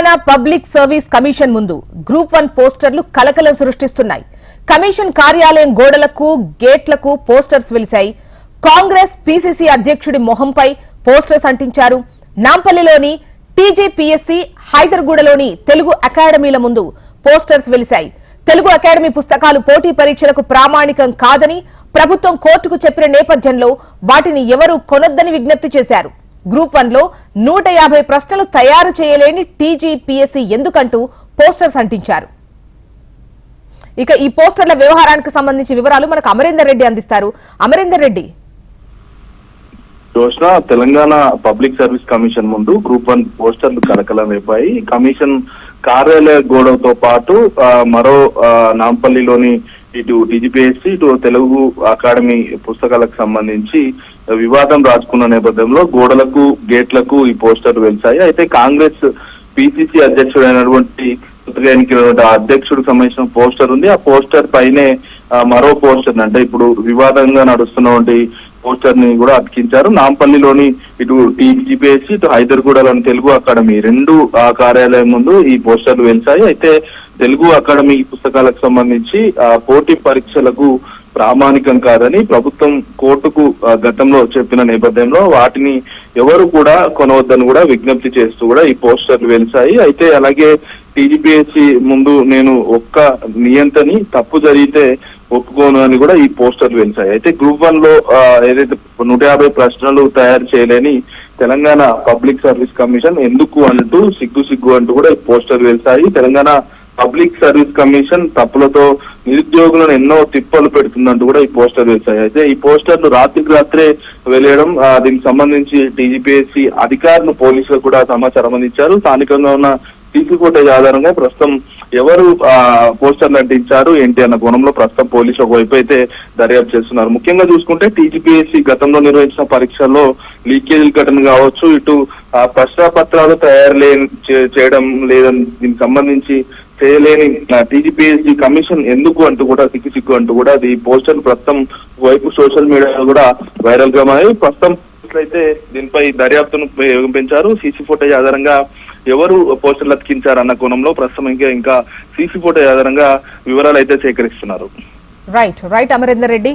Telangana public service commission ముందు group one పోస్టర్లు కలకలం సృష్టిస్తున్నాయి. కమిషన్ కార్యాలయం గోడలకు గేట్లకు పోస్టర్స్ వెలిశాయి. కాంగ్రెస్ పీసీసీ అధ్యక్షుడి మొహంపై పోస్టర్స్ అంటించారు. నాంపల్లిలోని టీజేపీఎస్సీ హైదర్గూడలోని తెలుగు అకాడమీల ముందు పోస్టర్స్ వెలిశాయి. తెలుగు అకాడమీ పుస్తకాలు పోటీ పరీక్షలకు ప్రామాణికం కాదని ప్రభుత్వం కోర్టుకు చెప్పిన నేపథ్యంలో వాటిని ఎవరూ కొనొద్దని విజ్ఞప్తి చేశారు. గ్రూప్ వన్లో నూట యాభై ప్రశ్నలు తయారు చేయలేని టీజీపీఎస్సీ ఎందుకంటూ పోస్టర్స్ అంటించారు. ఇక ఈ పోస్టర్ల వ్యవహారానికి సంబంధించి వివరాలు మనకు అమరేందర్ రెడ్డి అందిస్తారు. Amarender Reddy. Joshna Telangana public service commission ముందు గ్రూప్ వన్ పోస్టర్లు కలకలం రేపాయి కమిషన్ కార్యాలయ గోడతో పాటు మరో నాంపల్లిలోని ఇటు డిజిపిఎస్సి ఇటు తెలుగు అకాడమీ పుస్తకాలకు సంబంధించి వివాదం రాసుకున్న నేపథ్యంలో గోడలకు గేట్లకు ఈ పోస్టర్లు వెలిసాయి అయితే కాంగ్రెస్ పిసిసి అధ్యక్షుడైనటువంటి కొత్తగా ఎన్నికైనటువంటి ఆ అధ్యక్షుడికి సంబంధించిన పోస్టర్ ఉంది. ఆ పోస్టర్ పైనే మరో పోస్టర్ అంటే ఇప్పుడు వివాదంగా నడుస్తున్నటువంటి పోస్టర్ని కూడా అతికించారు. నాంపల్లిలోని ఇటు టీజీపీఎస్సీ ఇటు హైదర్గూడలోని తెలుగు అకాడమీ. రెండు ఆ కార్యాలయం ముందు ఈ పోస్టర్లు వెలిచాయి అయితే తెలుగు అకాడమీ పుస్తకాలకు సంబంధించి ఆ పోటీ పరీక్షలకు ప్రామాణికం కాదని ప్రభుత్వం కోర్టుకు గతంలో చెప్పిన నేపథ్యంలో వాటిని ఎవరు కూడా కొనవద్దని కూడా విజ్ఞప్తి చేస్తూ కూడా ఈ పోస్టర్లు వెలిసాయి. అయితే అలాగే టీజీపీఎస్సీ ముందు నేను ఒక్క నియంతని తప్పు జరిగితే ఒప్పుకోను అని కూడా ఈ పోస్టర్లు వెలిసాయి అయితే గ్రూప్ వన్లో ఏదైతే నూట యాభై ప్రశ్నలు తయారు చేయలేని తెలంగాణ పబ్లిక్ సర్వీస్ కమిషన్ ఎందుకు అంటూ సిగ్గు సిగ్గు అంటూ కూడా ఈ పోస్టర్ వెలిసాయి తెలంగాణ పబ్లిక్ సర్వీస్ కమిషన్ తప్పులతో నిరుద్యోగులను ఎన్నో తిప్పలు పెడుతుందంటూ కూడా ఈ పోస్టర్ వేశాయి అయితే ఈ పోస్టర్లు రాత్రికి రాత్రే వెలియడం దీనికి సంబంధించి టీజీపీఎస్సీ అధికారులు పోలీసులకు కూడా సమాచారం అందించారు. స్థానికంగా ఉన్న సీసీ ఆధారంగా ప్రస్తుతం ఎవరు ఆ, పోస్టర్లు అంటించారు ఏంటి అన్న కోణంలో ప్రస్తుతం పోలీసు ఒకవైపు అయితే దర్యాప్తు చేస్తున్నారు. ముఖ్యంగా చూసుకుంటే టీజీపీఎస్సీ గతంలో నిర్వహించిన పరీక్షల్లో లీకేజీల ఘటన కావచ్చు ఇటు ఆ, ప్రశ్నాపత్రాలు తయారు లేని చేయడం లేదని దీనికి సంబంధించి చేయలేని టీజీపీఎస్సీ కమిషన్ ఎందుకు అంటూ కూడా సిక్కు సిక్కు అంటూ కూడా అది పోస్టర్ ప్రస్తుతం వైపు సోషల్ మీడియాలో కూడా వైరల్గా మారి ప్రస్తుతం అయితే దీనిపై దర్యాప్తును పె- పెంచారు సీసీ ఫుటేజ్ ఆధారంగా ఎవరు పోస్టర్లు అతికించారు అన్న కోణంలో ప్రస్తుతం ఇంకా ఇంకా సీసీ ఫోటో ఆధారంగా వివరాలు అయితే సేకరిస్తున్నారు. Right right Amarender Reddy.